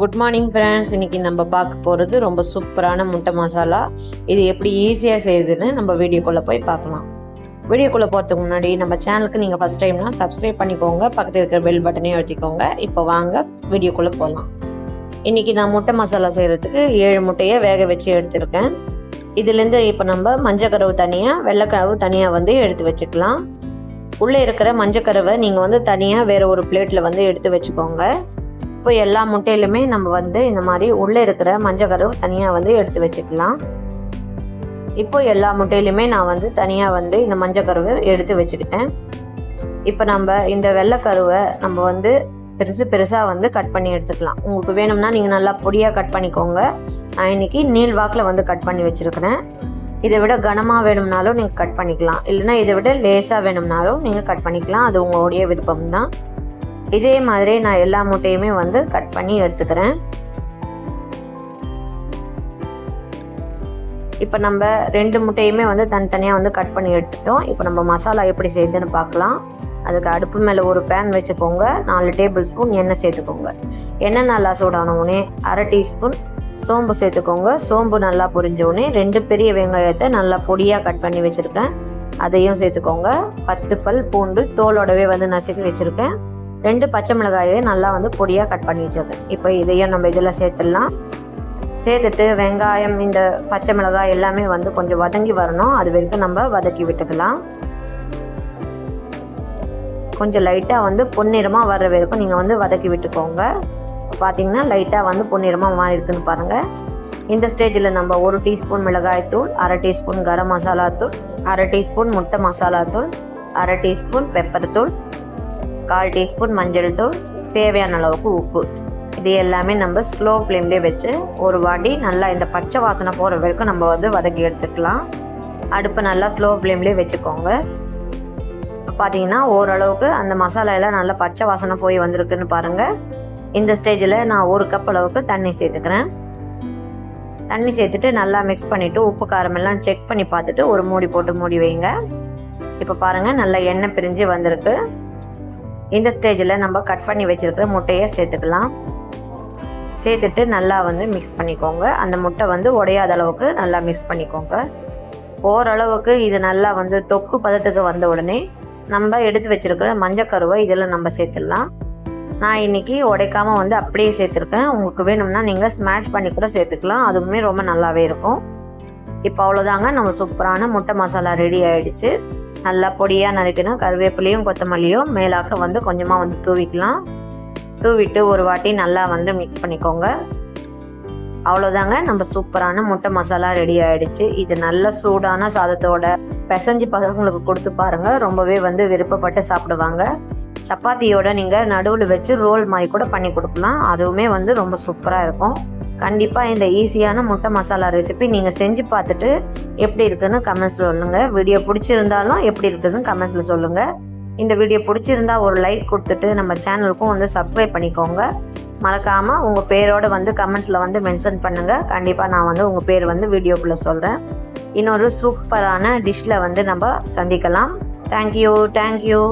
Good morning friends இன்னைக்கு நம்ம பார்க்க போகிறது ரொம்ப சூப்பரான முட்டை மசாலா. இது எப்படி ஈஸியாக செய்யுதுன்னு நம்ம வீடியோக்குள்ளே போய் பார்க்கலாம். வீடியோக்குள்ளே போகிறதுக்கு முன்னாடி நம்ம சேனலுக்கு நீங்கள் ஃபஸ்ட் டைம்னா சப்ஸ்கிரைப் பண்ணிக்கோங்க. பக்கத்தில் இருக்கிற பெல் பட்டனையும் அழுத்திக்கோங்க. இப்போ வாங்க வீடியோக்குள்ளே போகலாம் இன்றைக்கி நான் முட்டை மசாலா செய்கிறதுக்கு ஏழு முட்டையை வேக வச்சு எடுத்திருக்கேன். இதுலேருந்து இப்போ நம்ம மஞ்சக்கரவு தனியாக வெள்ளைக்கரவு தனியாக வந்து எடுத்து வச்சுக்கலாம். உள்ளே இருக்கிற மஞ்சக்கரவை நீங்கள் வந்து தனியாக வேறு ஒரு பிளேட்டில் வந்து எடுத்து வச்சுக்கோங்க. இப்போ எல்லா முட்டையிலுமே நம்ம வந்து இந்த மாதிரி உள்ளே இருக்கிற மஞ்சக்கருவு தனியாக வந்து எடுத்து வச்சுக்கலாம். இப்போ எல்லா முட்டையிலுமே நான் வந்து தனியாக வந்து இந்த மஞ்சக்கருவை எடுத்து வச்சுக்கிட்டேன். இப்போ நம்ம இந்த வெள்ளைக்கருவை நம்ம வந்து பெருசு பெருசாக வந்து கட் பண்ணி எடுத்துக்கலாம். உங்களுக்கு வேணும்னா நீங்கள் நல்லா பொடியாக கட் பண்ணிக்கோங்க. நான் இன்னைக்கு நீள் வாக்கில் வந்து கட் பண்ணி வச்சுருக்கிறேன். இதை விட கனமாக வேணும்னாலும் நீங்கள் கட் பண்ணிக்கலாம். இல்லைன்னா இதை விட லேசாக வேணும்னாலும் நீங்கள் கட் பண்ணிக்கலாம். அது உங்களுடைய விருப்பம் தான் இதே மாதிரி நான் எல்லா முட்டையுமே வந்து கட் பண்ணி எடுத்துக்கிறேன். இப்போ நம்ம ரெண்டு முட்டையுமே வந்து தனித்தனியாக வந்து கட் பண்ணி எடுத்துட்டோம் இப்போ நம்ம மசாலா எப்படி செய்யுதுன்னு பார்க்கலாம். அதுக்கு அடுப்பு மேலே ஒரு பேன் வச்சுக்கோங்க. நாலு டேபிள் ஸ்பூன் எண்ணெய் சேர்த்துக்கோங்க. எண்ணெய் நல்லா சூடான உடனே அரை டீஸ்பூன் சோம்பு சேர்த்துக்கோங்க. சோம்பு நல்லா பொரிஞ்சோடனே ரெண்டு பெரிய வெங்காயத்தை நல்லா பொடியாக கட் பண்ணி வச்சுருக்கேன். அதையும் சேர்த்துக்கோங்க. பத்து பல் பூண்டு தோலோடவே வந்து நசுக்கி வச்சுருக்கேன். ரெண்டு பச்சை மிளகாயை நல்லா வந்து பொடியாக கட் பண்ணி வச்சுருக்கேன். இப்போ இதையும் நம்ம இதில் சேர்த்துடலாம். சேர்த்துட்டு வெங்காயம் இந்த பச்சை மிளகாய் எல்லாமே வந்து கொஞ்சம் வதங்கி வரணும். அது வரைக்கும் நம்ம வதக்கி விட்டுக்கலாம். கொஞ்சம் லைட்டாக வந்து பொன்னிறமாக வர்ற வரைக்கும் நீங்கள் வந்து வதக்கி விட்டுக்கோங்க. பார்த்தீங்கன்னா லைட்டாக வந்து பொன்னிறமாக மாறி இருக்குன்னு பாருங்கள். இந்த ஸ்டேஜில் நம்ம ஒரு டீஸ்பூன் மிளகாய்த்தூள் அரை டீஸ்பூன் கரம் மசாலா தூள் அரை டீஸ்பூன் முட்டை மசாலா தூள் அரை டீஸ்பூன் பெப்பர் தூள் கால் டீஸ்பூன் மஞ்சள் தூள் தேவையான அளவுக்கு உப்பு. இது எல்லாமே நம்ம ஸ்லோ ஃப்ளேம்லேயே வச்சு ஒரு வாட்டி நல்லா இந்த பச்சை வாசனை போகிற வரைக்கும் நம்ம வந்து வதக்கி எடுத்துக்கலாம். அடுப்பு நல்லா ஸ்லோ ஃப்ளேம்லேயே வச்சுக்கோங்க. பார்த்தீங்கன்னா ஓரளவுக்கு அந்த மசாலா எல்லாம் நல்லா பச்சை வாசனை போய் வந்திருக்குன்னு பாருங்கள். இந்த ஸ்டேஜில் நான் ஒரு கப் அளவுக்கு தண்ணி சேர்த்துக்கிறேன். தண்ணி சேர்த்துட்டு நல்லா மிக்ஸ் பண்ணிவிட்டு உப்பு காரமெல்லாம் செக் பண்ணி பார்த்துட்டு ஒரு மூடி போட்டு மூடி வைங்க. இப்போ பாருங்கள் நல்லா எண்ணெய் பிரிஞ்சு வந்திருக்கு. இந்த ஸ்டேஜில் நம்ம கட் பண்ணி வச்சுருக்கிற முட்டையை சேர்த்துக்கலாம். சேர்த்துட்டு நல்லா வந்து மிக்ஸ் பண்ணிக்கோங்க. அந்த முட்டை வந்து உடையாத அளவுக்கு நல்லா மிக்ஸ் பண்ணிக்கோங்க. ஓரளவுக்கு இது நல்லா வந்து தொக்கு பதத்துக்கு வந்த உடனே நம்ம எடுத்து வச்சுருக்கிற மஞ்சக்கருவை இதில் நம்ம சேர்த்துடலாம். நான் இன்றைக்கி உடைக்காமல் வந்து அப்படியே சேர்த்துருக்கேன். உங்களுக்கு வேணும்னா நீங்கள் ஸ்மாஷ் பண்ணி கூட சேர்த்துக்கலாம். அதுவுமே ரொம்ப நல்லாவே இருக்கும். இப்போ அவ்வளோதாங்க நம்ம சூப்பரான முட்டை மசாலா ரெடி ஆகிடுச்சு நல்லா பொடியாக நறுக்கணும். கருவேப்பிலையும் கொத்தமல்லியும் மேலாக்க வந்து கொஞ்சமாக வந்து தூவிக்கலாம். தூவிட்டு ஒரு வாட்டி நல்லா வந்து மிக்ஸ் பண்ணிக்கோங்க. அவ்வளோதாங்க நம்ம சூப்பரான முட்டை மசாலா ரெடி ஆகிடுச்சு இது நல்ல சூடான சாதத்தோட பிசைஞ்சு பசங்களுக்கு கொடுத்து பாருங்கள் ரொம்பவே வந்து விருப்பப்பட்டு சாப்பிடுவாங்க. சப்பாத்தியோட நீங்கள் நடுவில் வச்சு ரோல் மாதிரி கூட பண்ணி கொடுக்கலாம். அதுவுமே வந்து ரொம்ப சூப்பராக இருக்கும். கண்டிப்பாக இந்த ஈஸியான முட்டை மசாலா ரெசிபி நீங்கள் செஞ்சு பார்த்துட்டு எப்படி இருக்குதுன்னு கமெண்ட்ஸில் சொல்லுங்கள் வீடியோ பிடிச்சிருந்தாலும் எப்படி இருக்குதுன்னு கமெண்ட்ஸில் சொல்லுங்கள் இந்த வீடியோ பிடிச்சிருந்தா ஒரு லைக் கொடுத்துட்டு நம்ம சேனலுக்கும் வந்து சப்ஸ்கிரைப் பண்ணிக்கோங்க. மறக்காமல் உங்கள் பேரோடு வந்து கமெண்ட்ஸில் வந்து மென்ஷன் பண்ணுங்கள் கண்டிப்பாக நான் வந்து உங்கள் பேர் வந்து வீடியோக்குள்ளே சொல்கிறேன் இன்னொரு சூப்பரான டிஷ்ஷில் வந்து நம்ம சந்திக்கலாம். Thank you thank you